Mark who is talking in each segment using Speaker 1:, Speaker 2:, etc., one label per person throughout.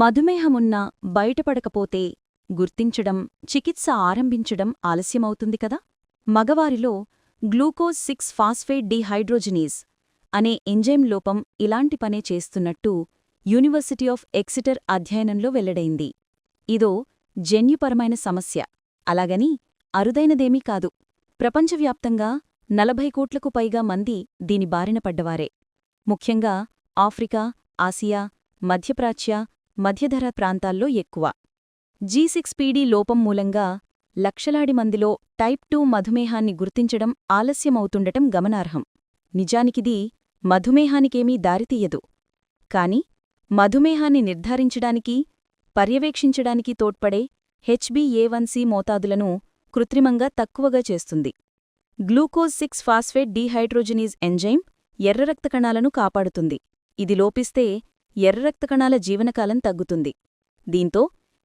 Speaker 1: మధుమేహమున్నా బయటపడకపోతే గుర్తించడం చికిత్స ఆరంభించడం ఆలస్యమవుతుంది కదా? మగవారిలో గ్లూకోజ్ సిక్స్ ఫాస్ఫేట్ డిహైడ్రోజనీస్ అనే ఎంజైమ్ లోపం ఇలాంటి పనే చేస్తున్నట్టు యూనివర్సిటీ ఆఫ్ ఎక్సిటర్ అధ్యయనంలో వెల్లడైంది. ఇదో జన్యుపరమైన సమస్య. అలాగని అరుదైనదేమీ కాదు. ప్రపంచవ్యాప్తంగా నలభై కోట్లకు పైగా మంది దీని బారిన పడ్డవారే. ముఖ్యంగా ఆఫ్రికా ఆసియా మధ్యప్రాచ్య మధ్యధర ప్రాంతాల్లో ఎక్కువ. జీ సిక్స్ పీడీ లోపం మూలంగా లక్షలాడి మందిలో టైప్ టూ మధుమేహాన్ని గుర్తించడం ఆలస్యమవుతుండటం గమనార్హం. నిజానికిది మధుమేహానికేమీ దారితీయదు. కాని మధుమేహాన్ని నిర్ధారించడానికి పర్యవేక్షించడానికి తోడ్పడే హెచ్బిఏవన్సి మోతాదులను కృత్రిమంగా తక్కువగా చేస్తుంది. Glucose six phosphate dehydrogenase enzyme ఎర్ర రక్త కణాలను కాపాడుతుంది. ఇది లోపిస్తే ఎర్ర కణాల జీవనకాలం తగ్గుతుంది. దీంతో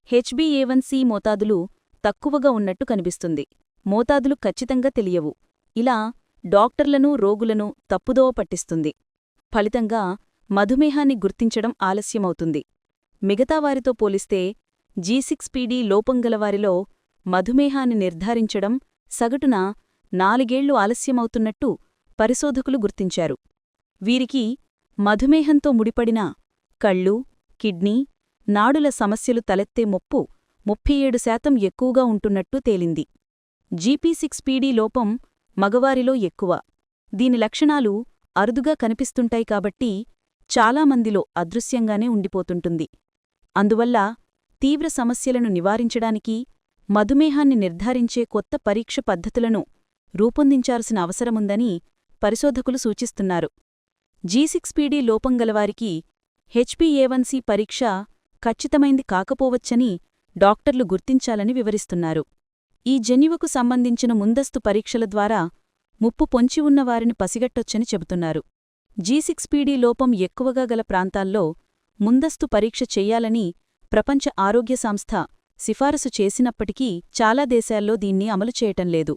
Speaker 1: హెచ్బీఏవన్సీ మోతాదులు తక్కువగా ఉన్నట్టు కనిపిస్తుంది. మోతాదులు ఖచ్చితంగా తెలియవు. ఇలా డాక్టర్లను రోగులను తప్పుదోవ పట్టిస్తుంది. ఫలితంగా మధుమేహాన్ని గుర్తించడం ఆలస్యమవుతుంది. మిగతావారితో పోలిస్తే జీసిక్స్ పీడీ లోపంగలవారిలో మధుమేహాన్ని నిర్ధారించడం సగటున నాలుగేళ్ళు ఆలస్యమవుతున్నట్టు పరిశోధకులు గుర్తించారు. వీరికి మధుమేహంతో ముడిపడిన కళ్ళు కిడ్నీ నాడుల సమస్యలు తలెత్తే మొప్పు ముప్పై ఏడు శాతం ఎక్కువగా ఉంటున్నట్టు తేలింది. జీపీ సిక్స్ పీడీ లోపం మగవారిలో ఎక్కువ. దీని లక్షణాలు అరుదుగా కనిపిస్తుంటాయి కాబట్టి చాలామందిలో అదృశ్యంగానే ఉండిపోతుంటుంది. అందువల్ల తీవ్ర సమస్యలను నివారించడానికి మధుమేహాన్ని నిర్ధారించే కొత్త పరీక్ష పద్ధతులను రూపొందించాల్సిన అవసరముందని పరిశోధకులు సూచిస్తున్నారు. జీసిక్స్ పీడీ లోపంగలవారికి హెచ్పిఏవన్సీ పరీక్ష ఖచ్చితమైంది కాకపోవచ్చని డాక్టర్లు గుర్తించాలని వివరిస్తున్నారు. ఈ జన్యువుకు సంబంధించిన ముందస్తు పరీక్షల ద్వారా ముప్పు పొంచి ఉన్నవారిని పసిగట్టొచ్చని చెబుతున్నారు. జీసిక్స్పీడీ లోపం ఎక్కువగా గల ప్రాంతాల్లో ముందస్తు పరీక్ష చెయ్యాలని ప్రపంచ ఆరోగ్య సంస్థ సిఫారసు చేసినప్పటికీ చాలా దేశాల్లో దీన్ని అమలు చేయటం లేదు.